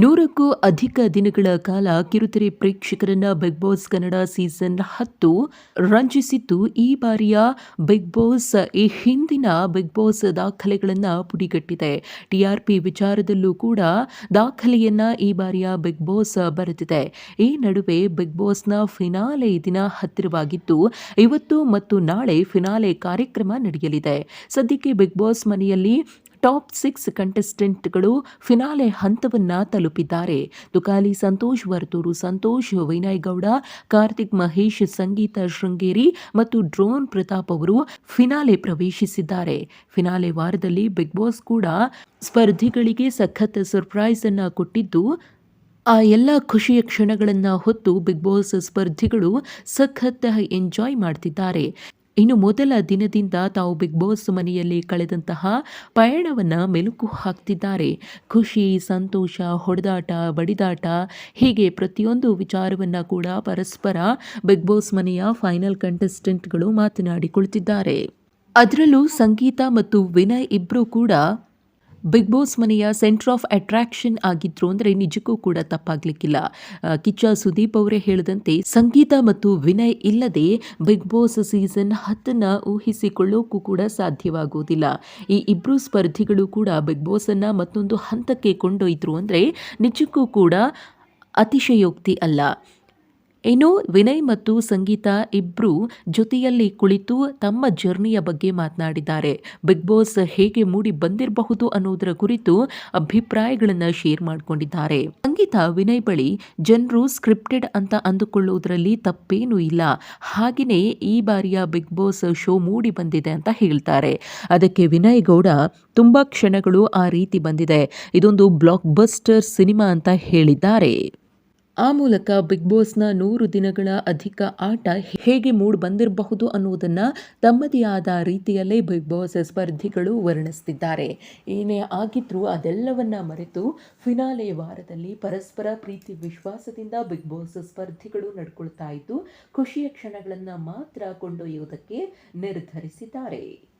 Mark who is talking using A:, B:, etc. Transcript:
A: ನೂರಕ್ಕೂ ಅಧಿಕ ದಿನಗಳ ಕಾಲ ಕಿರುತೆರೆ ಪ್ರೇಕ್ಷಕರನ್ನ ಬಿಗ್ ಬಾಸ್ ಕನ್ನಡ ಸೀಸನ್ ಹತ್ತು ರಂಜಿಸಿತ್ತು ಈ ಬಾರಿಯ ಬಿಗ್ ಬಾಸ್ ಈ ಹಿಂದಿನ ಬಿಗ್ ಬಾಸ್ ದಾಖಲೆಗಳನ್ನು ಪುಡಿಗಟ್ಟಿದೆ. ಟಿಆರ್ಪಿ ವಿಚಾರದಲ್ಲೂ ಕೂಡ ದಾಖಲೆಯನ್ನ ಈ ಬಾರಿಯ ಬಿಗ್ ಬಾಸ್ ಬರೆದಿದೆ. ಈ ನಡುವೆ ಬಿಗ್ ಬಾಸ್ನ ಫಿನಾಲೆ ದಿನ ಹತ್ತಿರವಾಗಿದ್ದು, ಇವತ್ತು ಮತ್ತು ನಾಳೆ ಫಿನಾಲೆ ಕಾರ್ಯಕ್ರಮ ನಡೆಯಲಿದೆ. ಸದ್ಯಕ್ಕೆ ಬಿಗ್ ಬಾಸ್ ಮನೆಯಲ್ಲಿ ಟಾಪ್ ಸಿಕ್ಸ್ ಕಂಟೆಸ್ಟೆಂಟ್ಗಳು ಫಿನಾಲೆ ಹಂತವನ್ನ ತಲುಪಿದ್ದಾರೆ. ದುಕಾಲಿ ಸಂತೋಷ್, ವರ್ತೂರು ಸಂತೋಷ್ ವಿನಯ್ ಗೌಡ ಕಾರ್ತಿಕ್ ಮಹೇಶ್, ಸಂಗೀತ ಶೃಂಗೇರಿ ಮತ್ತು ಡ್ರೋನ್ ಪ್ರತಾಪ್ ಅವರು ಫಿನಾಲೆ ಪ್ರವೇಶಿಸಿದ್ದಾರೆ. ಫಿನಾಲೆ ವಾರದಲ್ಲಿ ಬಿಗ್ ಬಾಸ್ ಕೂಡ ಸ್ಪರ್ಧಿಗಳಿಗೆ ಸಖತ್ ಸರ್ಪ್ರೈಸ್ ಅನ್ನು ಕೊಟ್ಟಿದ್ದು, ಆ ಎಲ್ಲ ಖುಷಿಯ ಕ್ಷಣಗಳನ್ನು ಹೊತ್ತು ಬಿಗ್ ಬಾಸ್ ಸ್ಪರ್ಧಿಗಳು ಸಖತ್ ಎಂಜಾಯ್ ಮಾಡ್ತಿದ್ದಾರೆ. ಇನ್ನು ಮೊದಲ ದಿನದಿಂದ ತಾವು ಬಿಗ್ ಬಾಸ್ ಮನೆಯಲ್ಲಿ ಕಳೆದಂತಹ ಪಯಣವನ್ನು ಮೆಲುಕು ಹಾಕ್ತಿದ್ದಾರೆ. ಖುಷಿ, ಸಂತೋಷ, ಹೊಡೆದಾಟ, ಬಡಿದಾಟ ಹೀಗೆ ಪ್ರತಿಯೊಂದು ವಿಚಾರವನ್ನು ಕೂಡ ಪರಸ್ಪರ ಬಿಗ್ ಬಾಸ್ ಮನೆಯ ಫೈನಲ್ ಕಂಟೆಸ್ಟೆಂಟ್ಗಳು ಮಾತನಾಡಿಕೊಳ್ತಿದ್ದಾರೆ ಅದರಲ್ಲೂ ಸಂಗೀತ ಮತ್ತು ವಿನಯ್ ಇಬ್ಬರೂ ಕೂಡ ಬಿಗ್ ಬಾಸ್ ಮನೆಯ ಸೆಂಟರ್ ಆಫ್ ಅಟ್ರಾಕ್ಷನ್ ಆಗಿದ್ರು ಅಂದರೆ ನಿಜಕ್ಕೂ ಕೂಡ ತಪ್ಪಾಗ್ಲಿಕ್ಕಿಲ್ಲ. ಕಿಚ್ಚ ಸುದೀಪ್ ಅವರೇ ಹೇಳಿದಂತೆ ಸಂಗೀತ ಮತ್ತು ವಿನಯ್ ಇಲ್ಲದೆ ಬಿಗ್ ಬಾಸ್ ಸೀಸನ್ ಹತ್ತನ್ನ ಊಹಿಸಿಕೊಳ್ಳೋಕ್ಕೂ ಕೂಡ ಸಾಧ್ಯವಾಗುವುದಿಲ್ಲ. ಈ ಇಬ್ಬರು ಸ್ಪರ್ಧಿಗಳು ಕೂಡ ಬಿಗ್ ಬಾಸ್ ಅನ್ನ ಮತ್ತೊಂದು ಹಂತಕ್ಕೆ ಕೊಂಡೊಯ್ದ್ರು ಅಂದರೆ ನಿಜಕ್ಕೂ ಕೂಡ ಅತಿಶಯೋಕ್ತಿ ಅಲ್ಲ. ಇನ್ನು ವಿನಯ್ ಮತ್ತು ಸಂಗೀತ ಇಬ್ಬರು ಜೊತೆಯಲ್ಲಿ ಕುಳಿತು ತಮ್ಮ ಜರ್ನಿಯ ಬಗ್ಗೆ ಮಾತನಾಡಿದ್ದಾರೆ. ಬಿಗ್ ಬಾಸ್ ಹೇಗೆ ಮೂಡಿ ಬಂದಿರಬಹುದು ಅನ್ನೋದರ ಕುರಿತು ಅಭಿಪ್ರಾಯಗಳನ್ನು ಶೇರ್ ಮಾಡಿಕೊಂಡಿದ್ದಾರೆ. ಸಂಗೀತ ವಿನಯ್ ಬಳಿ ಜನರು ಸ್ಕ್ರಿಪ್ಟೆಡ್ ಅಂತ ಅಂದುಕೊಳ್ಳುವುದರಲ್ಲಿ ತಪ್ಪೇನೂ ಇಲ್ಲ. ಹಾಗೆಯೇ ಈ ಬಾರಿಯ ಬಿಗ್ ಬಾಸ್ ಶೋ ಮೂಡಿ ಬಂದಿದೆ ಅಂತ ಹೇಳ್ತಾರೆ. ಅದಕ್ಕೆ ವಿನಯ್ ಗೌಡ, ತುಂಬಾ ಕ್ಷಣಗಳು ಆ ರೀತಿ ಬಂದಿದೆ. ಇದೊಂದು ಬ್ಲಾಕ್ ಬಸ್ಟರ್ ಸಿನಿಮಾ ಅಂತ ಹೇಳಿದ್ದಾರೆ. ಆ ಮೂಲಕ ಬಿಗ್ ಬಾಸ್ನ ನೂರು ದಿನಗಳ ಅಧಿಕ ಆಟ ಹೇಗೆ ಮೂಡ್ ಬಂದಿರಬಹುದು ಅನ್ನುವುದನ್ನು ತಮ್ಮದೇ ಆದ ರೀತಿಯಲ್ಲೇ ಬಿಗ್ ಬಾಸ್ ಸ್ಪರ್ಧಿಗಳು ವರ್ಣಿಸ್ತಿದ್ದಾರೆ. ಏನೇ ಆಗಿದ್ರೂ ಅದೆಲ್ಲವನ್ನ ಮರೆತು ಫಿನಾಲೆ ವಾರದಲ್ಲಿ ಪರಸ್ಪರ ಪ್ರೀತಿ ವಿಶ್ವಾಸದಿಂದ ಬಿಗ್ ಬಾಸ್ ಸ್ಪರ್ಧಿಗಳು ನಡ್ಕೊಳ್ತಾ ಇದ್ದು, ಖುಷಿಯ ಕ್ಷಣಗಳನ್ನು ಮಾತ್ರ ಕೊಂಡೊಯ್ಯುವುದಕ್ಕೆ ನಿರ್ಧರಿಸಿದ್ದಾರೆ.